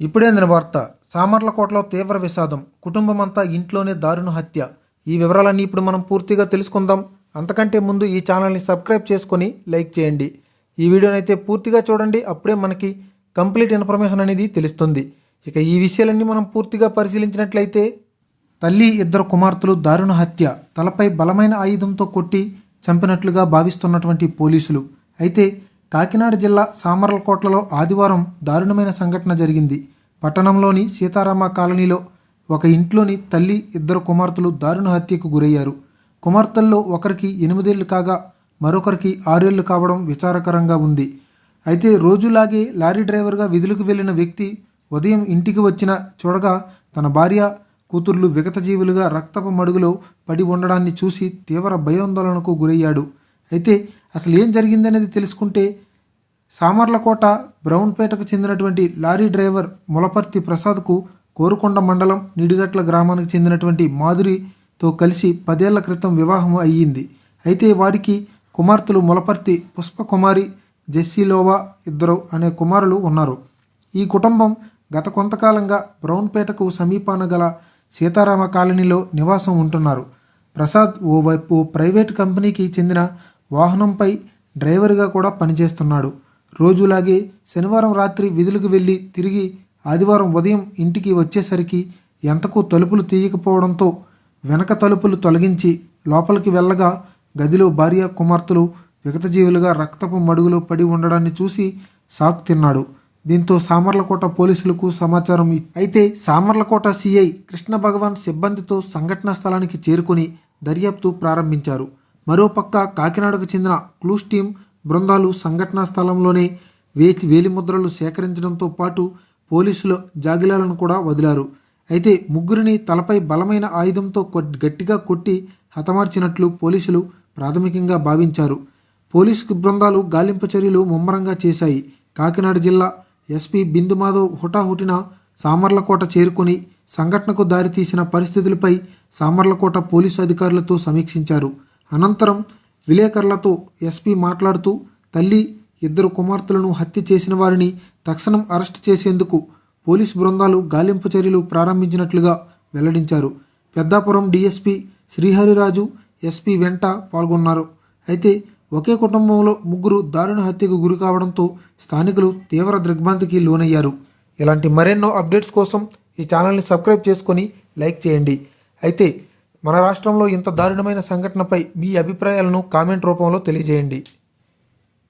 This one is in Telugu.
ఇప్పుడే అందిన వార్త సామర్లకోటలో తీవ్ర విషాదం కుటుంబమంతా ఇంట్లోనే దారుణ హత్య. ఈ వివరాలన్నీ ఇప్పుడు మనం పూర్తిగా తెలుసుకుందాం. అంతకంటే ముందు ఈ ఛానల్ని సబ్స్క్రైబ్ చేసుకొని లైక్ చేయండి. ఈ వీడియోని అయితే పూర్తిగా చూడండి. అప్పుడే మనకి కంప్లీట్ ఇన్ఫర్మేషన్ అనేది తెలుస్తుంది. ఇక ఈ విషయాలన్నీ మనం పూర్తిగా పరిశీలించినట్లయితే తల్లి ఇద్దరు కుమార్తెలు దారుణ హత్య తలపై బలమైన ఆయుధంతో కొట్టి చంపినట్లుగా భావిస్తున్నటువంటి పోలీసులు. అయితే కాకినాడ జిల్లా సామర్లకోటలో ఆదివారం దారుణమైన సంఘటన జరిగింది. పట్టణంలోని సీతారామ కాలనీలో ఒక ఇంట్లోని తల్లి ఇద్దరు కుమార్తెలు దారుణ హత్యకు గురయ్యారు. కుమార్తెల్లో ఒకరికి ఎనిమిదేళ్ళు కాగా మరొకరికి ఆరేళ్ళు కావడం విచారకరంగా ఉంది. అయితే రోజులాగే లారీ డ్రైవర్గా విధులకు వెళ్ళిన వ్యక్తి ఉదయం ఇంటికి వచ్చిన చూడగా తన భార్య కూతుర్లు విగతజీవులుగా రక్తపు మడుగులో పడి ఉండడాన్ని చూసి తీవ్ర భయాందోళనకు గురయ్యాడు. అయితే అసలు ఏం జరిగిందనేది తెలుసుకుంటే సామర్లకోట బ్రౌన్పేటకు చెందినటువంటి లారీ డ్రైవర్ ములపర్తి ప్రసాద్కు కోరుకొండ మండలం నిడిగట్ల గ్రామానికి చెందినటువంటి మాధురితో కలిసి పదేళ్ళ క్రితం వివాహం అయ్యింది. అయితే వారికి కుమార్తెలు ములపర్తి పుష్పకుమారి జెస్సీలోవా ఇద్దరు అనే కుమారులు ఉన్నారు. ఈ కుటుంబం గత కొంతకాలంగా బ్రౌన్పేటకు సమీపాన గల సీతారామ కాలనీలో నివాసం ఉంటున్నారు. ప్రసాద్ ఓ వైపు ఓ ప్రైవేట్ కంపెనీకి చెందిన వాహనంపై డ్రైవర్గా కూడా పనిచేస్తున్నాడు. రోజులాగే శనివారం రాత్రి విధులకు వెళ్ళి తిరిగి ఆదివారం ఉదయం ఇంటికి వచ్చేసరికి ఎంతకు తలుపులు తీయకపోవడంతో వెనక తలుపులు తొలగించి లోపలికి వెళ్ళగా గదిలో భార్య కుమార్తెలు విగతజీవులుగా రక్తపు మడుగులో పడి ఉండడాన్ని చూసి సాకు తిన్నాడు. దీంతో సామర్లకోట పోలీసులకు సమాచారం అయితే సామర్లకోట సిఐ కృష్ణ భగవాన్ సిబ్బందితో సంఘటనా స్థలానికి చేరుకుని దర్యాప్తు ప్రారంభించారు. మరోపక్క కాకినాడకు చెందిన క్లూస్ టీం బృందాలు సంఘటనా స్థలంలోనే వేచి వేలిముద్రలు సేకరించడంతో పాటు పోలీసులు జాగిలాలను కూడా వదిలారు. అయితే ముగ్గురిని తలపై బలమైన ఆయుధంతో గట్టిగా కొట్టి హతమార్చినట్లు పోలీసులు ప్రాథమికంగా భావించారు. పోలీసు బృందాలు గాలింపు చర్యలు ముమ్మరంగా చేశాయి. కాకినాడ జిల్లా ఎస్పీ బిందుమాధవ్ హుటాహుటిన సామర్లకోట చేరుకుని సంఘటనకు దారితీసిన పరిస్థితులపై సామర్లకోట పోలీసు అధికారులతో సమీక్షించారు. అనంతరం విలేకరులతో ఎస్పీ మాట్లాడుతూ తల్లి ఇద్దరు కుమార్తెలను హత్య చేసిన వారిని తక్షణం అరెస్ట్ చేసేందుకు పోలీస్ బృందాలు గాలింపు చర్యలు ప్రారంభించినట్లుగా వెల్లడించారు. పెద్దాపురం డీఎస్పీ శ్రీహరిరాజు ఎస్పీ వెంట పాల్గొన్నారు. అయితే ఒకే కుటుంబంలో ముగ్గురు దారుణ హత్యకు గురి కావడంతో స్థానికులు తీవ్ర దిగ్భ్రాంతికి లోనయ్యారు. ఇలాంటి మరెన్నో అప్డేట్స్ కోసం ఈ ఛానల్ని సబ్స్క్రైబ్ చేసుకొని లైక్ చేయండి. అయితే మన రాష్ట్రంలో ఇంత దారుణమైన సంఘటనపై మీ అభిప్రాయాలను కామెంట్ రూపంలో తెలియజేయండి.